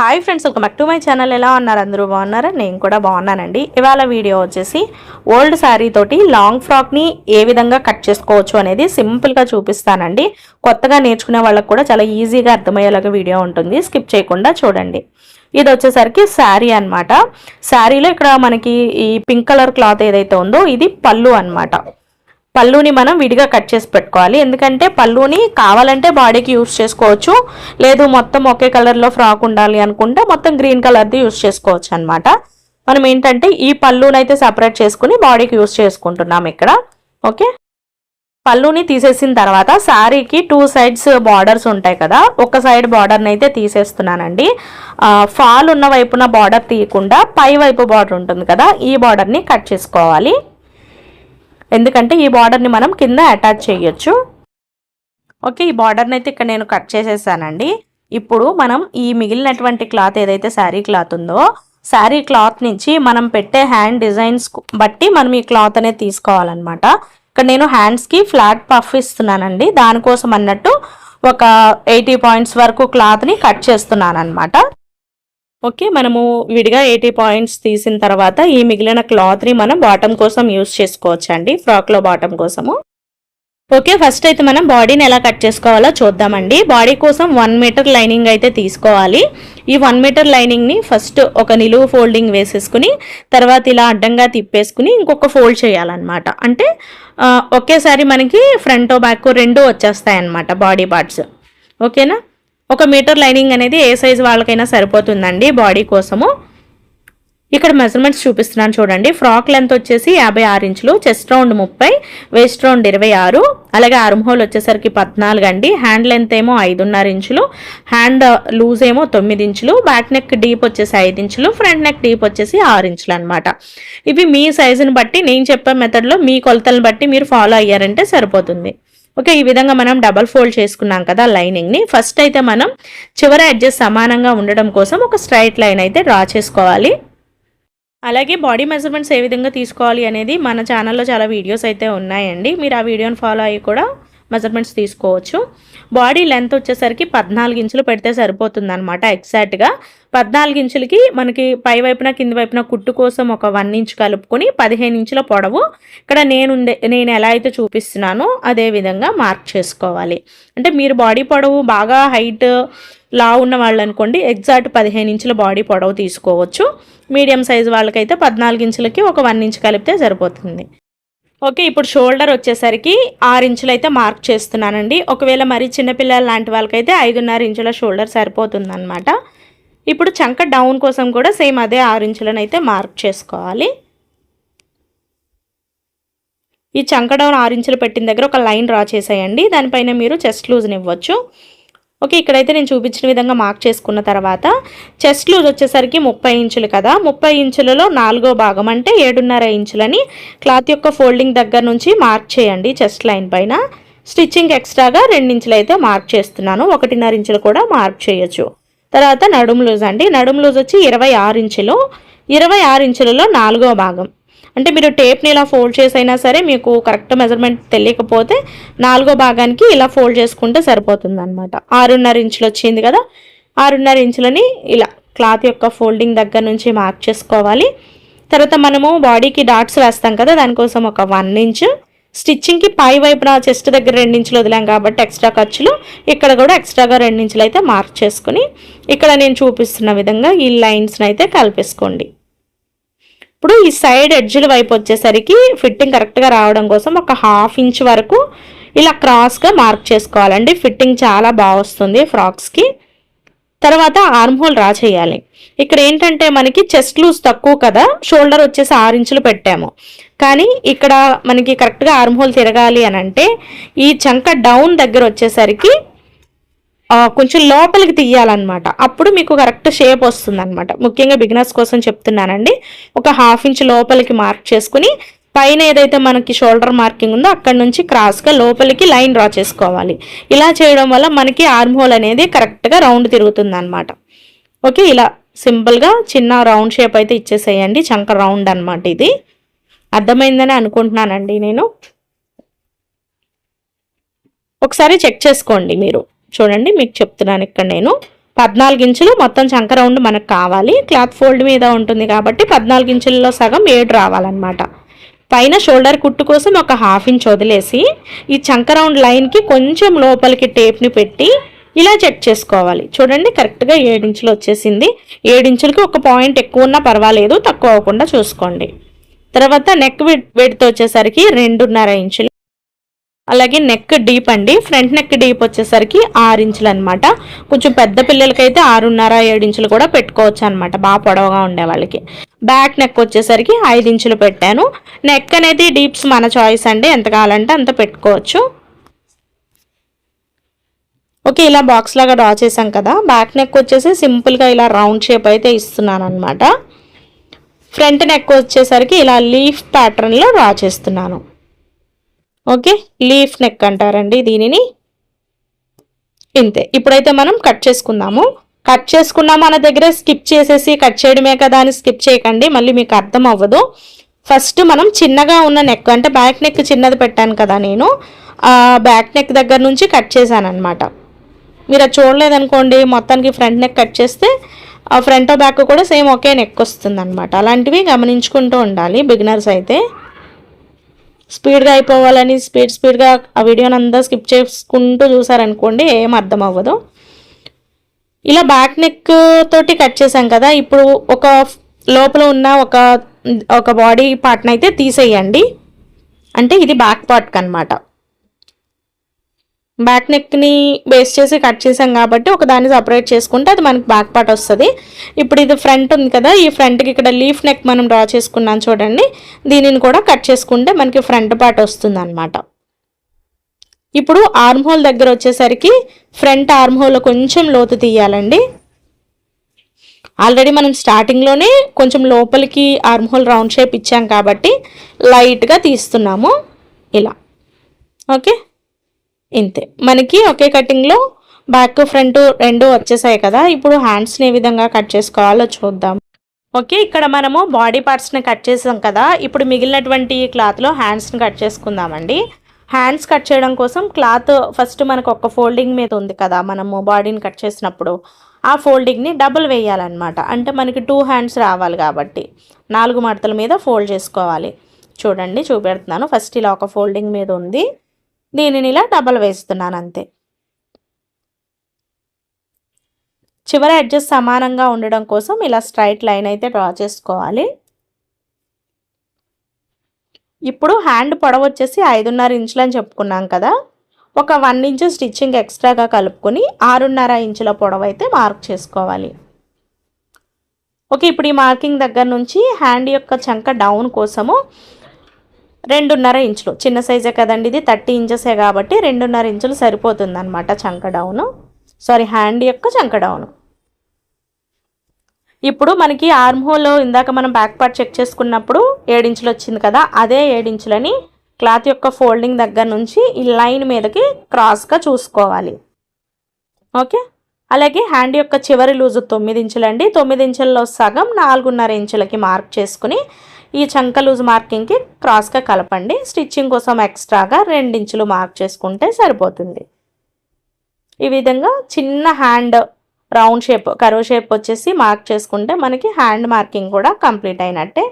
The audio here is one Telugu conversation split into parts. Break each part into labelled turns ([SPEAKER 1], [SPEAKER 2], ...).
[SPEAKER 1] హాయ్ ఫ్రెండ్స్ ఒక మక్ టు మై ఛానల్ ఎలా ఉన్నారు అందరూ? బాగున్నారా? నేను కూడా బాగున్నానండి. ఇవాళ వీడియో వచ్చేసి ఓల్డ్ శారీ తోటి లాంగ్ ఫ్రాక్ని ఏ విధంగా కట్ చేసుకోవచ్చు అనేది సింపుల్గా చూపిస్తానండి. కొత్తగా నేర్చుకునే వాళ్ళకు కూడా చాలా ఈజీగా అర్థమయ్యేలాగా వీడియో ఉంటుంది. స్కిప్ చేయకుండా చూడండి. ఇది వచ్చేసరికి శారీ అన్నమాట. శారీలో ఇక్కడ మనకి ఈ పింక్ కలర్ క్లాత్ ఏదైతే ఉందో ఇది పళ్ళు అన్నమాట. పళ్ళుని మనం విడిగా కట్ చేసి పెట్టుకోవాలి. ఎందుకంటే పళ్ళుని కావాలంటే బాడీకి యూస్ చేసుకోవచ్చు. లేదు మొత్తం ఒకే కలర్లో ఫ్రాక్ ఉండాలి అనుకుంటే మొత్తం గ్రీన్ కలర్ది యూస్ చేసుకోవచ్చు అనమాట మనం ఏంటంటే ఈ పళ్ళుని అయితే సపరేట్ చేసుకుని బాడీకి యూస్ చేసుకుంటున్నాం ఇక్కడ. ఓకే? పళ్ళుని తీసేసిన తర్వాత శారీకి టూ సైడ్స్ బార్డర్స్ ఉంటాయి కదా ఒక సైడ్ బార్డర్ని అయితే తీసేస్తున్నానండి. ఫాల్ ఉన్న వైపున బార్డర్ తీయకుండా పై వైపు బార్డర్ ఉంటుంది కదా ఈ బార్డర్ని కట్ చేసుకోవాలి. ఎందుకంటే ఈ బార్డర్ని మనం కింద అటాచ్ చేయొచ్చు. ఓకే ఈ బార్డర్ని అయితే ఇక్కడ నేను కట్ చేసేసానండి. ఇప్పుడు మనం ఈ మిగిలినటువంటి క్లాత్ ఏదైతే శారీ క్లాత్ ఉందో శారీ క్లాత్ నుంచి మనం పెట్టే హ్యాండ్ డిజైన్స్ బట్టి మనం ఈ క్లాత్ అనేది తీసుకోవాలన్నమాట. ఇక్కడ నేను హ్యాండ్స్కి ఫ్లాట్ పఫ్ ఇస్తున్నానండి. దానికోసం అన్నట్టు ఒక ఎయిటీ పాయింట్స్ వరకు క్లాత్ని కట్ చేస్తున్నాను అనమాట ఓకే మనము విడిగా ఎయిటీ పాయింట్స్ తీసిన తర్వాత ఈ మిగిలిన క్లాత్ని మనం బాటమ్ కోసం యూస్ చేసుకోవచ్చు అండి ఫ్రాక్లో బాటమ్ కోసము. ఓకే ఫస్ట్ అయితే మనం బాడీని ఎలా కట్ చేసుకోవాలో చూద్దామండి. బాడీ కోసం వన్ మీటర్ లైనింగ్ అయితే తీసుకోవాలి. ఈ వన్ మీటర్ లైనింగ్ని ఫస్ట్ ఒక నిలువు ఫోల్డింగ్ వేసేసుకుని తర్వాత ఇలా అడ్డంగా తిప్పేసుకుని ఇంకొక ఫోల్డ్ చేయాలన్నమాట. అంటే ఒకేసారి మనకి ఫ్రంట్ బ్యాక్ రెండు వచ్చేస్తాయి అన్నమాట బాడీ పార్ట్స్. ఓకేనా? ఒక మీటర్ లైనింగ్ అనేది ఏ సైజు వాళ్ళకైనా సరిపోతుందండి బాడీ కోసము. ఇక్కడ మెజర్మెంట్స్ చూపిస్తున్నాను చూడండి. ఫ్రాక్ లెంత్ వచ్చేసి యాభై ఆరు ఇంచులు చెస్ట్ రౌండ్ ముప్పై వేస్ట్ రౌండ్ ఇరవై ఆరు అలాగే ఆర్మ్ హోల్ వచ్చేసరికి పద్నాలుగు అండి. హ్యాండ్ లెంత్ ఏమో ఐదున్నర ఇంచులు హ్యాండ్ లూజ్ ఏమో తొమ్మిది ఇంచులు బ్యాక్ నెక్ డీప్ వచ్చేసి ఐదు ఇంచులు ఫ్రంట్ నెక్ డీప్ వచ్చేసి ఆరు ఇంచులు అనమాట ఇవి మీ సైజుని బట్టి నేను చెప్పే మెథడ్లో మీ కొలతలను బట్టి మీరు ఫాలో అయ్యారంటే సరిపోతుంది. ఓకే ఈ విధంగా మనం డబల్ ఫోల్డ్ చేసుకున్నాం కదా లైనింగ్ని ఫస్ట్ అయితే మనం చివరి అడ్జస్ట్ సమానంగా ఉండడం కోసం ఒక స్ట్రైట్ లైన్ అయితే డ్రా చేసుకోవాలి. అలాగే బాడీ మెజర్మెంట్స్ ఏ విధంగా తీసుకోవాలి అనేది మన ఛానల్లో చాలా వీడియోస్ అయితే ఉన్నాయండి. మీరు ఆ వీడియోని ఫాలో అయ్యి కూడా మెజర్మెంట్స్ తీసుకోవచ్చు. బాడీ లెంత్ వచ్చేసరికి పద్నాలుగు ఇంచులు పెడితే సరిపోతుంది అనమాట ఎగ్జాక్ట్గా. పద్నాలుగు ఇంచులకి మనకి పై వైపున కింది వైపున కుట్టు కోసం ఒక వన్ ఇంచ్ కలుపుకొని పదిహేను ఇంచుల పొడవు. ఇక్కడ నేను నేను ఎలా అయితే చూపిస్తున్నానో అదే విధంగా మార్క్ చేసుకోవాలి. అంటే మీరు బాడీ పొడవు బాగా హైట్ లా ఉన్న వాళ్ళు అనుకోండి ఎగ్జాక్ట్ పదిహేను ఇంచుల బాడీ పొడవు తీసుకోవచ్చు. మీడియం సైజ్ వాళ్ళకైతే పద్నాలుగు ఇంచులకి ఒక వన్ ఇంచ్ కలిపితే సరిపోతుంది. ఓకే ఇప్పుడు షోల్డర్ వచ్చేసరికి ఆరు ఇంచులు అయితే మార్క్ చేస్తున్నానండి. ఒకవేళ మరి చిన్నపిల్లల లాంటి వాళ్ళకైతే ఐదున్నర ఇంచుల షోల్డర్ సరిపోతుందన్నమాట. ఇప్పుడు చంక డౌన్ కోసం కూడా సేమ్ అదే ఆరు ఇంచులను అయితే మార్క్ చేసుకోవాలి. ఈ చంక డౌన్ ఆరు ఇంచులు పెట్టిన దగ్గర ఒక లైన్ డ్రా చేసేయండి. దానిపైన మీరు చెస్ట్ లూజ్ని ఇవ్వచ్చు. ఓకే ఇక్కడైతే నేను చూపించిన విధంగా మార్క్ చేసుకున్న తర్వాత చెస్ట్ లూజ్ వచ్చేసరికి ముప్పై ఇంచులు కదా. ముప్పై ఇంచులలో నాలుగో భాగం అంటే ఏడున్నర ఇంచులని క్లాత్ యొక్క ఫోల్డింగ్ దగ్గర నుంచి మార్క్ చేయండి చెస్ట్ లైన్ పైన. స్టిచ్చింగ్ ఎక్స్ట్రాగా రెండించులు అయితే మార్క్ చేస్తున్నాను. ఒకటిన్నర ఇంచులు కూడా మార్క్ చేయొచ్చు. తర్వాత నడుం లూజ్ అండి. నడుం లూజ్ వచ్చి ఇరవై ఆరు ఇంచులు. ఇరవై ఆరు ఇంచులలో నాలుగో భాగం. అంటే మీరు టేప్ని ఇలా ఫోల్డ్ చేసైనా సరే మీకు కరెక్ట్ మెజర్మెంట్ తెలియకపోతే నాలుగో భాగానికి ఇలా ఫోల్డ్ చేసుకుంటే సరిపోతుంది అనమాట ఆరున్నర ఇంచులు వచ్చింది కదా ఆరున్నర ఇంచులని ఇలా క్లాత్ యొక్క ఫోల్డింగ్ దగ్గర నుంచి మార్క్ చేసుకోవాలి. తర్వాత మనము బాడీకి డాట్స్ వేస్తాం కదా దానికోసం ఒక వన్ ఇంచ్. స్టిచ్చింగ్కి పై వైపున చెస్ట్ దగ్గర రెండించులు వదిలాం కాబట్టి ఎక్స్ట్రా ఖర్చులు. ఇక్కడ కూడా ఎక్స్ట్రాగా రెండించులు అయితే మార్క్ చేసుకుని ఇక్కడ నేను చూపిస్తున్న విధంగా ఈ లైన్స్ని అయితే కలిపేసుకోండి. ఇప్పుడు ఈ సైడ్ ఎడ్జ్ల వైపు వచ్చేసరికి ఫిట్టింగ్ కరెక్ట్గా రావడం కోసం ఒక హాఫ్ ఇంచ్ వరకు ఇలా క్రాస్గా మార్క్ చేసుకోవాలండి. ఫిట్టింగ్ చాలా బాగా వస్తుంది ఫ్రాక్స్కి తర్వాత ఆర్మ్ హోల్ రా చేయాలి. ఇక్కడ ఏంటంటే మనకి చెస్ట్ లూజ్ తక్కువ కదా షోల్డర్ వచ్చేసి ఆరు ఇంచులు పెట్టాము. కానీ ఇక్కడ మనకి కరెక్ట్గా ఆర్మ్ హోల్ తిరగాలి అని అంటే ఈ చంక డౌన్ దగ్గర వచ్చేసరికి కొంచెం లోపలికి తీయాలన్నమాట. అప్పుడు మీకు కరెక్ట్ షేప్ వస్తుంది అనమాట ముఖ్యంగా బిగినర్స్ కోసం చెప్తున్నానండి. ఒక హాఫ్ ఇంచ్ లోపలికి మార్క్ చేసుకుని పైన ఏదైతే మనకి షోల్డర్ మార్కింగ్ ఉందో అక్కడ నుంచి క్రాస్గా లోపలికి లైన్ డ్రా చేసుకోవాలి. ఇలా చేయడం వల్ల మనకి ఆర్మ్ హోల్ అనేది కరెక్ట్గా రౌండ్ తిరుగుతుంది అనమాట ఓకే ఇలా సింపుల్గా చిన్న రౌండ్ షేప్ అయితే ఇచ్చేసేయండి. చంక రౌండ్ అనమాట ఇది. అర్థమైందని అనుకుంటున్నానండి నేను. ఒకసారి చెక్ చేసుకోండి మీరు. చూడండి మీకు చెప్తున్నాను ఇక్కడ నేను. పద్నాలుగు ఇంచులు మొత్తం చంక రౌండ్ మనకు కావాలి. క్లాత్ ఫోల్డ్ మీద ఉంటుంది కాబట్టి పద్నాలుగు ఇంచులలో సగం ఏడు రావాలన్నమాట. పైన షోల్డర్ కుట్టు కోసం ఒక హాఫ్ ఇంచ్ వదిలేసి ఈ చంక రౌండ్ లైన్కి కొంచెం లోపలికి టేప్ని పెట్టి ఇలా చెక్ చేసుకోవాలి. చూడండి కరెక్ట్గా ఏడించులు వచ్చేసింది. ఏడించులకి ఒక పాయింట్ ఎక్కువ ఉన్నా పర్వాలేదు తక్కువ అవ్వకుండా చూసుకోండి. తర్వాత నెక్ వెడ్త్ వచ్చేసరికి రెండున్నర ఇంచులు. అలాగే నెక్ డీప్ అండి. ఫ్రంట్ నెక్ డీప్ వచ్చేసరికి ఆరు ఇంచులు అనమాట కొంచెం పెద్ద పిల్లలకైతే ఆరున్నర ఏడు ఇంచులు కూడా పెట్టుకోవచ్చు అనమాట బాగా పొడవుగా ఉండే వాళ్ళకి. బ్యాక్ నెక్ వచ్చేసరికి ఐదు ఇంచులు పెట్టాను. నెక్ అనేది డీప్స్ మన చాయిస్ అండి. ఎంత కావాలంటే అంత పెట్టుకోవచ్చు. ఓకే ఇలా బాక్స్ లాగా డ్రా చేసాం కదా. బ్యాక్ నెక్ వచ్చేసి సింపుల్గా ఇలా రౌండ్ షేప్ అయితే ఇస్తున్నాను అనమాట ఫ్రంట్ నెక్ వచ్చేసరికి ఇలా లీఫ్ ప్యాటర్న్లో డ్రా చేస్తున్నాను. ఓకే? లీఫ్ నెక్ అంటారండి దీనిని. ఇంతే. ఇప్పుడైతే మనం కట్ చేసుకుందాము. కట్ చేసుకున్నా మన దగ్గర స్కిప్ చేసేసి కట్ చేయడమే కదా అని స్కిప్ చేయకండి. మళ్ళీ మీకు అర్థం అవ్వదు. ఫస్ట్ మనం చిన్నగా ఉన్న నెక్ అంటే బ్యాక్ నెక్ చిన్నది పెట్టాను కదా నేను. బ్యాక్ నెక్ దగ్గర నుంచి కట్ చేశాను అనమాట మీరు అది చూడలేదనుకోండి మొత్తానికి ఫ్రంట్ నెక్ కట్ చేస్తే ఆ ఫ్రంట్ బ్యాక్ కూడా సేమ్ ఒకే నెక్ వస్తుంది అలాంటివి గమనించుకుంటూ ఉండాలి బిగినర్స్ అయితే. స్పీడ్గా అయిపోవాలని స్పీడ్ స్పీడ్గా ఆ వీడియోని అంతా స్కిప్ చేసుకుంటూ చూసారనుకోండి ఏం అర్థం అవ్వదు ఇలా బ్యాక్ నెక్ తోటి కట్ చేసాం కదా ఇప్పుడు ఒక లోపల ఉన్న ఒక ఒక బాడీ పార్ట్ని అయితే తీసేయండి. అంటే ఇది బ్యాక్ పార్ట్కి అనమాట బ్యాక్ నెక్ని బేస్ చేసి కట్ చేసాం కాబట్టి ఒకదాన్ని సపరేట్ చేసుకుంటే అది మనకి బ్యాక్ పార్ట్ వస్తుంది. ఇప్పుడు ఇది ఫ్రంట్ ఉంది కదా ఈ ఫ్రంట్కి ఇక్కడ లీఫ్ నెక్ మనం డ్రా చేసుకున్నాం చూడండి. దీనిని కూడా కట్ చేసుకుంటే మనకి ఫ్రంట్ పార్ట్ వస్తుంది అనమాట ఇప్పుడు ఆర్మ్ హోల్ దగ్గర వచ్చేసరికి ఫ్రంట్ ఆర్మ్ హోల్ కొంచెం లోతు తీయాలండి. ఆల్రెడీ మనం స్టార్టింగ్లోనే కొంచెం లోపలికి ఆర్మ్ హోల్ రౌండ్ షేప్ ఇచ్చాం కాబట్టి లైట్గా తీస్తున్నాము. ఇలా. ఓకే? ఇంతే. మనకి ఒకే కటింగ్లో బ్యాక్ ఫ్రంట్ రెండు వచ్చేసాయి కదా. ఇప్పుడు హ్యాండ్స్ని ఏ విధంగా కట్ చేసుకోవాలో చూద్దాం. ఓకే ఇక్కడ మనము బాడీ పార్ట్స్ని కట్ చేసాం కదా. ఇప్పుడు మిగిలినటువంటి క్లాత్లో హ్యాండ్స్ని కట్ చేసుకుందామండి. హ్యాండ్స్ కట్ చేయడం కోసం క్లాత్ ఫస్ట్ మనకు ఒక ఫోల్డింగ్ మీద ఉంది కదా. మనము బాడీని కట్ చేసినప్పుడు ఆ ఫోల్డింగ్ని డబుల్ వేయాలన్నమాట. అంటే మనకి టూ హ్యాండ్స్ రావాలి కాబట్టి. నాలుగు మడతల మీద ఫోల్డ్ చేసుకోవాలి. చూడండి చూపెడుతున్నాను. ఫస్ట్ ఇలా ఒక ఫోల్డింగ్ మీద ఉంది. దీనిని ఇలా డబల్ వేస్తున్నాను అంతే. చివరి అడ్జస్ట్ సమానంగా ఉండడం కోసం ఇలా స్ట్రైట్ లైన్ అయితే డ్రా చేసుకోవాలి. ఇప్పుడు హ్యాండ్ పొడవు వచ్చేసి ఐదున్నర ఇంచులు అని చెప్పుకున్నాం కదా ఒక వన్ ఇంచు స్టిచ్చింగ్ ఎక్స్ట్రాగా కలుపుకొని ఆరున్నర ఇంచుల పొడవు అయితే మార్క్ చేసుకోవాలి. ఓకే ఇప్పుడు ఈ మార్కింగ్ దగ్గర నుంచి హ్యాండ్ యొక్క చంక డౌన్ కోసము రెండున్నర ఇంచులు. చిన్న సైజే కదండి ఇది థర్టీ ఇంచెసే కాబట్టి రెండున్నర ఇంచులు సరిపోతుంది అనమాట చంక డౌను సారీ హ్యాండ్ యొక్క చంక డౌను ఇప్పుడు మనకి ఆర్మ్ హోల్ ఇందాక మనం బ్యాక్ పార్ట్ చెక్ చేసుకున్నప్పుడు ఏడించులు వచ్చింది కదా అదే ఏడించులని క్లాత్ యొక్క ఫోల్డింగ్ దగ్గర నుంచి ఈ లైన్ మీదకి క్రాస్గా చూసుకోవాలి. ఓకే అలాగే హ్యాండ్ యొక్క చివరి లూజు తొమ్మిది ఇంచులండి. తొమ్మిది ఇంచుల్లో సగం నాలుగున్నర ఇంచులకి మార్క్ చేసుకుని ఈ చంక లూజ్ మార్కింగ్కి క్రాస్గా కలపండి. స్టిచ్చింగ్ కోసం ఎక్స్ట్రాగా రెండించులు మార్క్ చేసుకుంటే సరిపోతుంది. ఈ విధంగా చిన్న hand round shape curve shape వచ్చేసి మార్క్ చేసుకుంటే మనకి హ్యాండ్ మార్కింగ్ కూడా కంప్లీట్ అయినట్టే.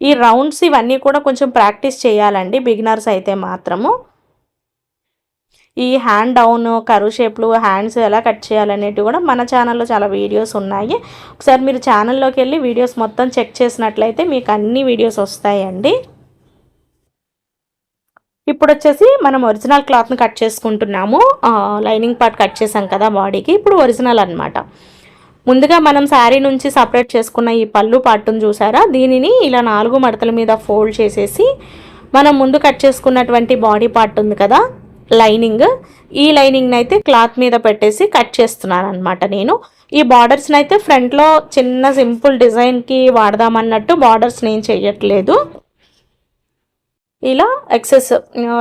[SPEAKER 1] ఈ రౌండ్స్ ఇవన్నీ కూడా కొంచెం ప్రాక్టీస్ చేయాలండి బిగినర్స్ అయితే మాత్రము. ఈ హ్యాండ్ డౌన్ కరువు షేప్లు హ్యాండ్స్ ఎలా కట్ చేయాలనేటివి కూడా మన ఛానల్లో చాలా వీడియోస్ ఉన్నాయి. ఒకసారి మీరు ఛానల్లోకి వెళ్ళి వీడియోస్ మొత్తం చెక్ చేసినట్లయితే మీకు అన్ని వీడియోస్ వస్తాయండి. ఇప్పుడు వచ్చేసి మనం ఒరిజినల్ క్లాత్ని కట్ చేసుకుంటున్నాము. లైనింగ్ పార్ట్ కట్ చేసాం కదా బాడీకి ఇప్పుడు ఒరిజినల్ అనమాట ముందుగా మనం శారీ నుంచి సపరేట్ చేసుకున్న ఈ పళ్ళు పార్ట్ను చూసారా? దీనిని ఇలా నాలుగు మడతల మీద ఫోల్డ్ చేసేసి మనం ముందు కట్ చేసుకున్నటువంటి బాడీ పార్ట్ ఉంది కదా. లైనింగ్. ఈ లైనింగ్ని అయితే క్లాత్ మీద పెట్టేసి కట్ చేస్తున్నాను అనమాట నేను. ఈ బార్డర్స్ని అయితే ఫ్రంట్లో చిన్న సింపుల్ డిజైన్కి వాడదామన్నట్టు బార్డర్స్ నేను చేయట్లేదు ఇలా ఎక్సెస్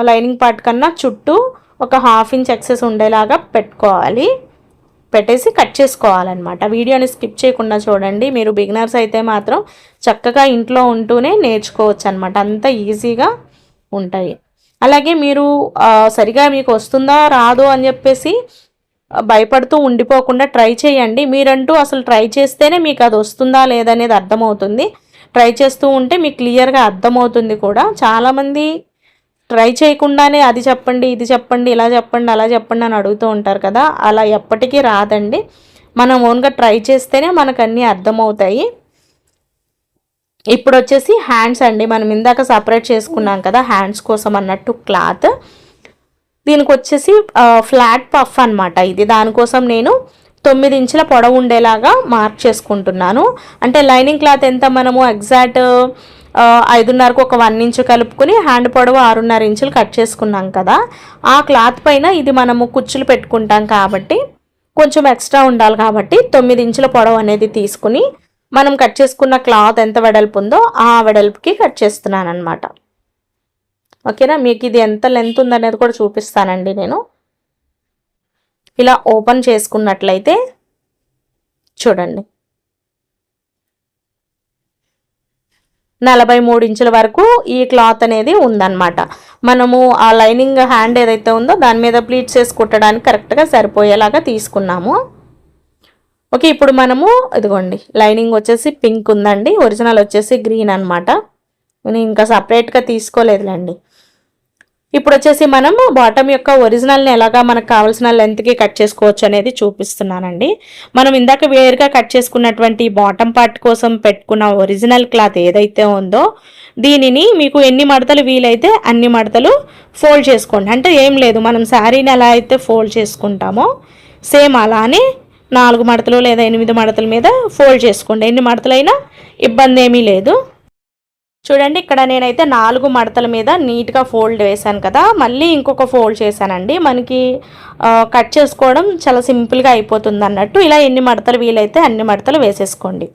[SPEAKER 1] లైనింగ్ పార్ట్ కన్నా చుట్టూ ఒక హాఫ్ ఇంచ్ ఎక్సెస్ ఉండేలాగా పెట్టుకోవాలి. పెట్టేసి కట్ చేసుకోవాలన్నమాట. వీడియోని స్కిప్ చేయకుండా చూడండి. మీరు బిగినర్స్ అయితే మాత్రం చక్కగా ఇంట్లో ఉంటూనే నేర్చుకోవచ్చు అనమాట అంత ఈజీగా ఉంటాయి. అలాగే మీరు సరిగా మీకు వస్తుందా రాదు అని చెప్పేసి భయపడుతూ ఉండిపోకుండా ట్రై చేయండి. మీరంటూ అసలు ట్రై చేస్తేనే మీకు అది వస్తుందా లేదనేది అర్థమవుతుంది. ట్రై చేస్తూ ఉంటే మీకు క్లియర్గా అర్థమవుతుంది కూడా. చాలామంది ట్రై చేయకుండానే అది చెప్పండి ఇది చెప్పండి ఇలా చెప్పండి అలా చెప్పండి అని అడుగుతూ ఉంటారు కదా. అలా ఎప్పటికీ రాదండి. మనం ఓన్గా ట్రై చేస్తేనే మనకు అన్నీ అర్థమవుతాయి. ఇప్పుడు వచ్చేసి హ్యాండ్స్ అండి. మనం ఇందాక సపరేట్ చేసుకున్నాం కదా హ్యాండ్స్ కోసం అన్నట్టు క్లాత్. దీనికి వచ్చేసి ఫ్లాట్ పఫ్ అనమాట ఇది. దానికోసం నేను తొమ్మిది ఇంచుల పొడవు ఉండేలాగా మార్క్ చేసుకుంటున్నాను. అంటే లైనింగ్ క్లాత్ ఎంత మనము ఎగ్జాక్ట్ ఐదున్నరకు ఒక వన్ ఇంచు కలుపుకుని హ్యాండ్ పొడవు ఆరున్నర ఇంచులు కట్ చేసుకున్నాం కదా ఆ క్లాత్ పైన ఇది మనము కుచ్చులు పెట్టుకుంటాం కాబట్టి కొంచెం ఎక్స్ట్రా ఉండాలి కాబట్టి తొమ్మిది ఇంచుల పొడవు అనేది తీసుకుని మనం కట్ చేసుకున్న క్లాత్ ఎంత వెడల్పు ఉందో ఆ వెడల్పుకి కట్ చేస్తున్నాను అనమాట ఓకేనా? మీకు ఇది ఎంత లెంత్ ఉందనేది కూడా చూపిస్తానండి నేను. ఇలా ఓపెన్ చేసుకున్నట్లయితే చూడండి. నలభై మూడు ఇంచుల వరకు ఈ క్లాత్ అనేది ఉందన్నమాట. మనము ఆ లైనింగ్ హ్యాండ్ ఏదైతే ఉందో దాని మీద ప్లీట్స్ వేసి కుట్టడానికి కరెక్ట్గా సరిపోయేలాగా తీసుకున్నాము. ఓకే ఇప్పుడు మనము ఇదిగోండి లైనింగ్ వచ్చేసి పింక్ ఉందండి ఒరిజినల్ వచ్చేసి గ్రీన్ అనమాట నేను ఇంకా సపరేట్గా తీసుకోలేదులేండి. ఇప్పుడు వచ్చేసి మనం బాటమ్ యొక్క ఒరిజినల్ని ఎలాగా మనకు కావాల్సిన లెంత్కి కట్ చేసుకోవచ్చు అనేది చూపిస్తున్నానండి. మనం ఇందాక వేరుగా కట్ చేసుకున్నటువంటి బాటమ్ పార్ట్ కోసం పెట్టుకున్న ఒరిజినల్ క్లాత్ ఏదైతే ఉందో దీనిని మీకు ఎన్ని మడతలు వీలైతే అన్ని మడతలు ఫోల్డ్ చేసుకోండి. అంటే ఏం లేదు మనం శారీని ఎలా అయితే ఫోల్డ్ చేసుకుంటామో సేమ్ అలానే నాలుగు మడతలు లేదా ఎనిమిది మడతల మీద ఫోల్డ్ చేసుకోండి. ఎన్ని మడతలైనా ఇబ్బంది ఏమీ లేదు. చూడండి ఇక్కడ నేనైతే నాలుగు మడతల మీద నీట్గా ఫోల్డ్ వేశాను కదా. మళ్ళీ ఇంకొక ఫోల్డ్ చేశానండి. మనకి కట్ చేసుకోవడం చాలా సింపుల్గా అయిపోతుంది అన్నట్టు. ఇలా ఎన్ని మడతలు వీలైతే అన్ని మడతలు వేసేసుకోండి.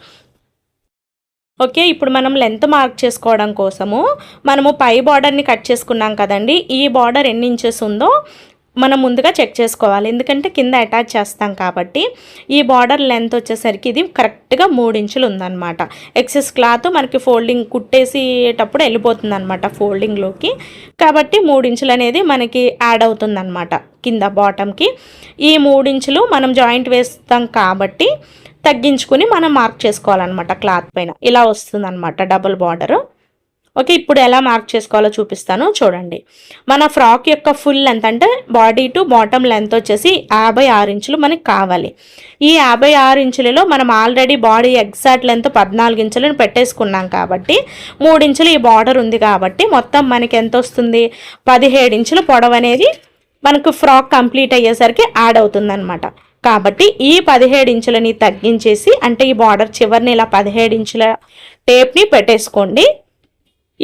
[SPEAKER 1] ఓకే ఇప్పుడు మనం లెంత్ మార్క్ చేసుకోవడం కోసము మనము పై బార్డర్ని కట్ చేసుకున్నాం కదండి. ఈ బార్డర్ ఎన్ని ఇంచెస్ ఉందో మనం ముందుగా చెక్ చేసుకోవాలి. ఎందుకంటే కింద అటాచ్ చేస్తాం కాబట్టి ఈ బార్డర్ లెంత్ వచ్చేసరికి ఇది కరెక్ట్గా మూడు ఇంచులు ఉందన్నమాట. ఎక్సెస్ క్లాత్ మనకి ఫోల్డింగ్ కుట్టేసేటప్పుడు వెళ్ళిపోతుంది అనమాట ఫోల్డింగ్లోకి కాబట్టి మూడు ఇంచులు అనేది మనకి యాడ్ అవుతుందన్నమాట కింద బాటమ్కి ఈ మూడించులు మనం జాయింట్ వేస్తాం కాబట్టి తగ్గించుకుని మనం మార్క్ చేసుకోవాలన్నమాట క్లాత్ పైన. ఇలా వస్తుందన్నమాట డబుల్ బార్డరు ఓకే ఇప్పుడు ఎలా మార్క్ చేసుకోవాలో చూపిస్తాను. చూడండి. మన ఫ్రాక్ యొక్క ఫుల్ లెంత్ అంటే బాడీ టు బాటమ్ లెంత్ వచ్చేసి యాభై ఆరు ఇంచులు మనకి కావాలి. ఈ యాభై ఆరు ఇంచులలో మనం ఆల్రెడీ బాడీ ఎగ్జాక్ట్ లెంత్ పద్నాలుగు ఇంచులను పెట్టేసుకున్నాం కాబట్టి మూడు ఇంచులు ఈ బార్డర్ ఉంది కాబట్టి మొత్తం మనకి ఎంత వస్తుంది? పదిహేడు ఇంచులు పొడవు అనేది మనకు ఫ్రాక్ కంప్లీట్ అయ్యేసరికి యాడ్ అవుతుందన్నమాట. కాబట్టి ఈ పదిహేడు ఇంచులని తగ్గించేసి అంటే ఈ బార్డర్ చివరిని ఇలా పదిహేడు ఇంచుల టేప్ని పెట్టేసుకోండి.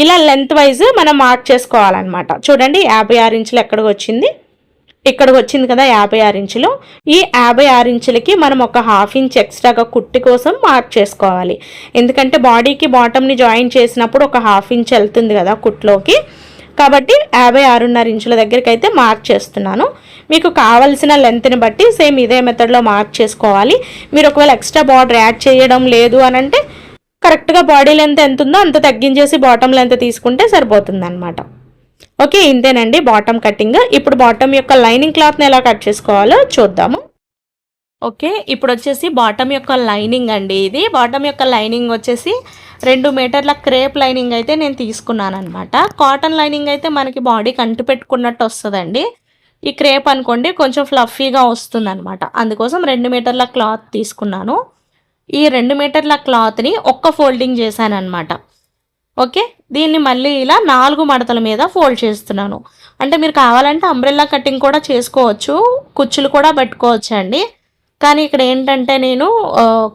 [SPEAKER 1] ఇలా లెంత్ వైజ్ మనం మార్క్ చేసుకోవాలన్నమాట. చూడండి యాభై ఆరు ఇంచులు ఎక్కడికి వచ్చింది? ఇక్కడికి వచ్చింది కదా యాభై ఆరు ఇంచులు. ఈ యాభై ఆరు ఇంచులకి మనం ఒక హాఫ్ ఇంచ్ ఎక్స్ట్రాగా కుట్టి కోసం మార్క్ చేసుకోవాలి. ఎందుకంటే బాడీకి బాటమ్ని జాయిన్ చేసినప్పుడు ఒక హాఫ్ ఇంచ్ వెళ్తుంది కదా కుట్లోకి. కాబట్టి యాభై ఆరున్నర ఇంచుల దగ్గరికి అయితే మార్క్ చేస్తున్నాను. మీకు కావలసిన లెంత్ని బట్టి సేమ్ ఇదే మెథడ్లో మార్క్ చేసుకోవాలి. మీరు ఒకవేళ ఎక్స్ట్రా బార్డర్ యాడ్ చేయడం లేదు అనంటే కరెక్ట్గా బాడీ లెంత్ ఎంత ఉందో అంత తగ్గించేసి బాటమ్ లెంత్ తీసుకుంటే సరిపోతుంది అనమాట ఓకే ఇంతేనండి బాటమ్ కటింగ్ ఇప్పుడు బాటమ్ యొక్క లైనింగ్ క్లాత్ని ఎలా కట్ చేసుకోవాలో చూద్దాము. ఓకే ఇప్పుడు వచ్చేసి బాటమ్ యొక్క లైనింగ్ అండి ఇది. బాటమ్ యొక్క లైనింగ్ వచ్చేసి రెండు మీటర్ల క్రేప్ లైనింగ్ అయితే నేను తీసుకున్నాను అనమాట కాటన్ లైనింగ్ అయితే మనకి బాడీ కంటి పెట్టుకున్నట్టు వస్తుందండి. ఈ క్రేప్ అనుకోండి కొంచెం ఫ్లఫీగా వస్తుంది అనమాట అందుకోసం రెండు మీటర్ల క్లాత్ తీసుకున్నాను. ఈ రెండు మీటర్ల క్లాత్ని ఒక్క ఫోల్డింగ్ చేశాను ఓకే? దీన్ని మళ్ళీ ఇలా నాలుగు మడతల మీద ఫోల్డ్ చేస్తున్నాను. అంటే మీరు కావాలంటే అంబ్రెల్లా కటింగ్ కూడా చేసుకోవచ్చు కుచ్చులు కూడా పెట్టుకోవచ్చు అండి. కానీ ఇక్కడ ఏంటంటే నేను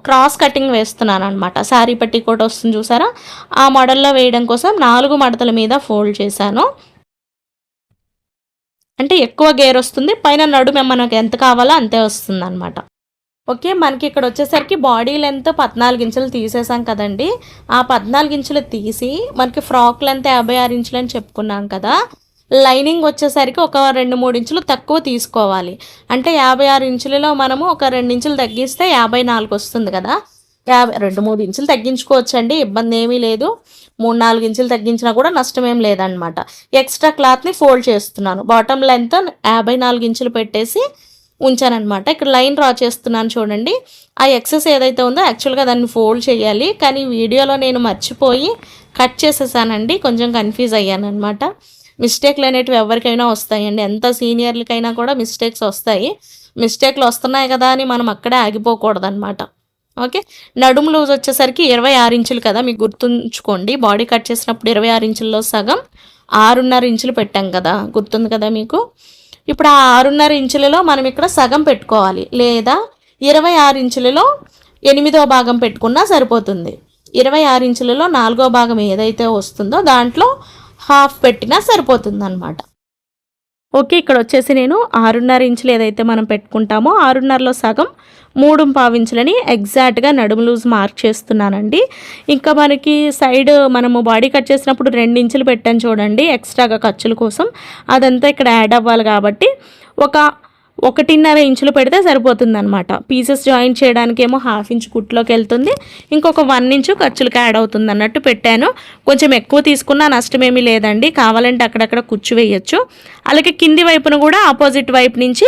[SPEAKER 1] క్రాస్ కటింగ్ వేస్తున్నాను అనమాట శారీ పట్టి కూడా వస్తుంది చూసారా? ఆ మోడల్లో వేయడం కోసం నాలుగు మడతల మీద ఫోల్డ్ చేశాను. అంటే ఎక్కువ గేర్ వస్తుంది పైన నడుమే మనకు ఎంత కావాలో అంతే వస్తుంది అనమాట ఓకే మనకి ఇక్కడ వచ్చేసరికి బాడీ లెంత్ పద్నాలుగు ఇంచులు తీసేసాం కదండి. ఆ పద్నాలుగు ఇంచులు తీసి మనకి ఫ్రాక్ లెంత్ యాభై ఆరు ఇంచులు అని చెప్పుకున్నాం కదా. లైనింగ్ వచ్చేసరికి ఒక రెండు మూడు ఇంచులు తక్కువ తీసుకోవాలి. అంటే యాభై ఆరు ఇంచులలో మనము ఒక రెండు ఇంచులు తగ్గిస్తే యాభై నాలుగు వస్తుంది కదా. యాభై రెండు మూడు ఇంచులు తగ్గించుకోవచ్చండి ఇబ్బంది ఏమీ లేదు. మూడు నాలుగు ఇంచులు తగ్గించినా కూడా నష్టం ఏం లేదనమాట ఎక్స్ట్రా క్లాత్ని ఫోల్డ్ చేస్తున్నాను. బాటమ్ లెంత్ యాభై నాలుగు ఇంచులు పెట్టేసి ఉంచానమాట ఇక్కడ లైన్ డ్రా చేస్తున్నాను చూడండి. ఆ ఎక్సెస్ ఏదైతే ఉందో యాక్చువల్గా దాన్ని ఫోల్డ్ చేయాలి. కానీ వీడియోలో నేను మర్చిపోయి కట్ చేసేసానండి. కొంచెం కన్ఫ్యూజ్ అయ్యాను అనమాట మిస్టేక్లు అనేటివి ఎవరికైనా వస్తాయండి. ఎంత సీనియర్లకైనా కూడా మిస్టేక్స్ వస్తాయి. మిస్టేక్లు వస్తున్నాయి కదా అని మనం అక్కడే ఆగిపోకూడదు అనమాట ఓకే? నడుము లూజ్ వచ్చేసరికి ఇరవై ఆరు ఇంచులు కదా మీకు గుర్తుంచుకోండి. బాడీ కట్ చేసినప్పుడు ఇరవై ఆరు ఇంచుల్లో సగం ఆరున్నర ఇంచులు పెట్టాం కదా. గుర్తుంది కదా మీకు? ఇప్పుడు ఆ ఆరున్నర ఇంచులలో మనం ఇక్కడ సగం పెట్టుకోవాలి. లేదా ఇరవై ఆరు ఇంచులలో ఎనిమిదో భాగం పెట్టుకున్నా సరిపోతుంది. ఇరవై ఆరు ఇంచులలో నాలుగో భాగం ఏదైతే వస్తుందో దాంట్లో హాఫ్ పెట్టినా సరిపోతుంది అనమాట ఓకే ఇక్కడ వచ్చేసి నేను ఆరున్నర ఇంచులు ఏదైతే మనం పెట్టుకుంటామో ఆరున్నరలో సగం మూడు పావించులని ఎగ్జాక్ట్గా నడుము లూజ్ మార్క్ చేస్తున్నానండి. ఇంకా మనకి సైడ్ మనము బాడీ కట్ చేసినప్పుడు రెండు ఇంచులు పెట్టాను చూడండి ఎక్స్ట్రాగా ఖర్చుల కోసం. అదంతా ఇక్కడ యాడ్ అవ్వాలి కాబట్టి ఒక ఒకటిన్నర ఇంచులు పెడితే సరిపోతుంది అనమాట పీసెస్ జాయిన్ చేయడానికి ఏమో హాఫ్ ఇంచ్ కుట్లోకి వెళ్తుంది. ఇంకొక వన్ ఇంచు ఖర్చులకు యాడ్ అవుతుంది అన్నట్టు పెట్టాను. కొంచెం ఎక్కువ తీసుకున్నా నష్టమేమీ లేదండి. కావాలంటే అక్కడక్కడ కుచ్చు వేయచ్చు. అలాగే కింది వైపున కూడా ఆపోజిట్ వైపు నుంచి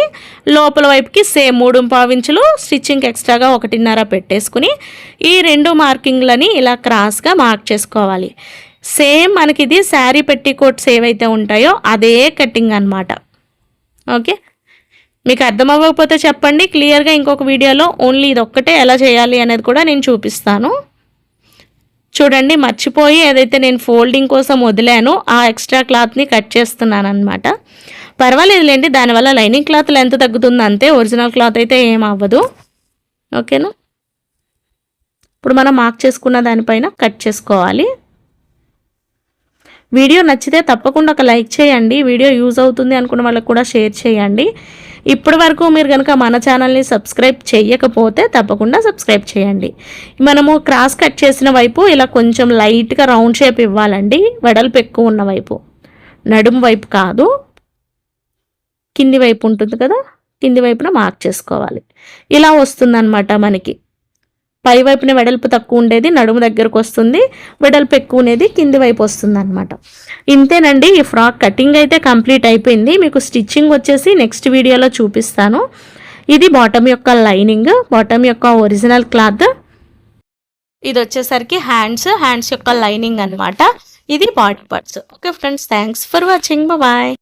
[SPEAKER 1] లోపల వైపుకి సేమ్ మూడు పావించులు స్టిచ్చింగ్ ఎక్స్ట్రాగా ఒకటిన్నర పెట్టేసుకుని ఈ రెండు మార్కింగ్లని ఇలా క్రాస్గా మార్క్ చేసుకోవాలి. సేమ్ మనకి ఇది శారీ పెట్టి కోట్స్ ఏవైతే ఉంటాయో అదే కటింగ్ అనమాట ఓకే మీకు అర్థం అవ్వకపోతే చెప్పండి. క్లియర్గా ఇంకొక వీడియోలో ఓన్లీ ఇది ఒక్కటే ఎలా చేయాలి అనేది కూడా నేను చూపిస్తాను. చూడండి మర్చిపోయి ఏదైతే నేను ఫోల్డింగ్ కోసం వదిలానో ఆ ఎక్స్ట్రా క్లాత్ని కట్ చేస్తున్నాను అనమాట పర్వాలేదులేండి దానివల్ల లైనింగ్ క్లాత్ లెంత్ తగ్గుతుంది అంతే ఒరిజినల్ క్లాత్ అయితే ఏం అవ్వదు. ఓకేనా? ఇప్పుడు మనం మార్క్ చేసుకున్న దానిపైన కట్ చేసుకోవాలి. వీడియో నచ్చితే తప్పకుండా ఒక లైక్ చేయండి. వీడియో యూజ్ అవుతుంది అనుకున్న వాళ్ళకి కూడా షేర్ చేయండి. ఇప్పటి వరకు మీరు కనుక మన ఛానల్ని సబ్స్క్రైబ్ చేయకపోతే తప్పకుండా సబ్స్క్రైబ్ చేయండి. మనము క్రాస్ కట్ చేసిన వైపు ఇలా కొంచెం లైట్గా రౌండ్ షేప్ ఇవ్వాలండి. వెడల్పు ఎక్కువ ఉన్న వైపు. నడుము వైపు కాదు. కింది వైపు ఉంటుంది కదా? కింది వైపున మార్క్ చేసుకోవాలి. ఇలా వస్తుందన్నమాట మనకి. పై వైపున వెడల్పు తక్కువ ఉండేది నడుము దగ్గరకు వస్తుంది వెడల్పు ఎక్కువ ఉండేది కింది వైపు వస్తుంది అనమాట ఇంతేనండి ఈ ఫ్రాక్ కటింగ్ అయితే కంప్లీట్ అయిపోయింది. మీకు స్టిచ్చింగ్ వచ్చేసి నెక్స్ట్ వీడియోలో చూపిస్తాను. ఇది బాటమ్ యొక్క లైనింగ్ బాటమ్ యొక్క ఒరిజినల్ క్లాత్. ఇది వచ్చేసరికి హ్యాండ్స్ హ్యాండ్స్ యొక్క లైనింగ్ అనమాట ఇది body parts. Okay friends thanks for watching. Bye.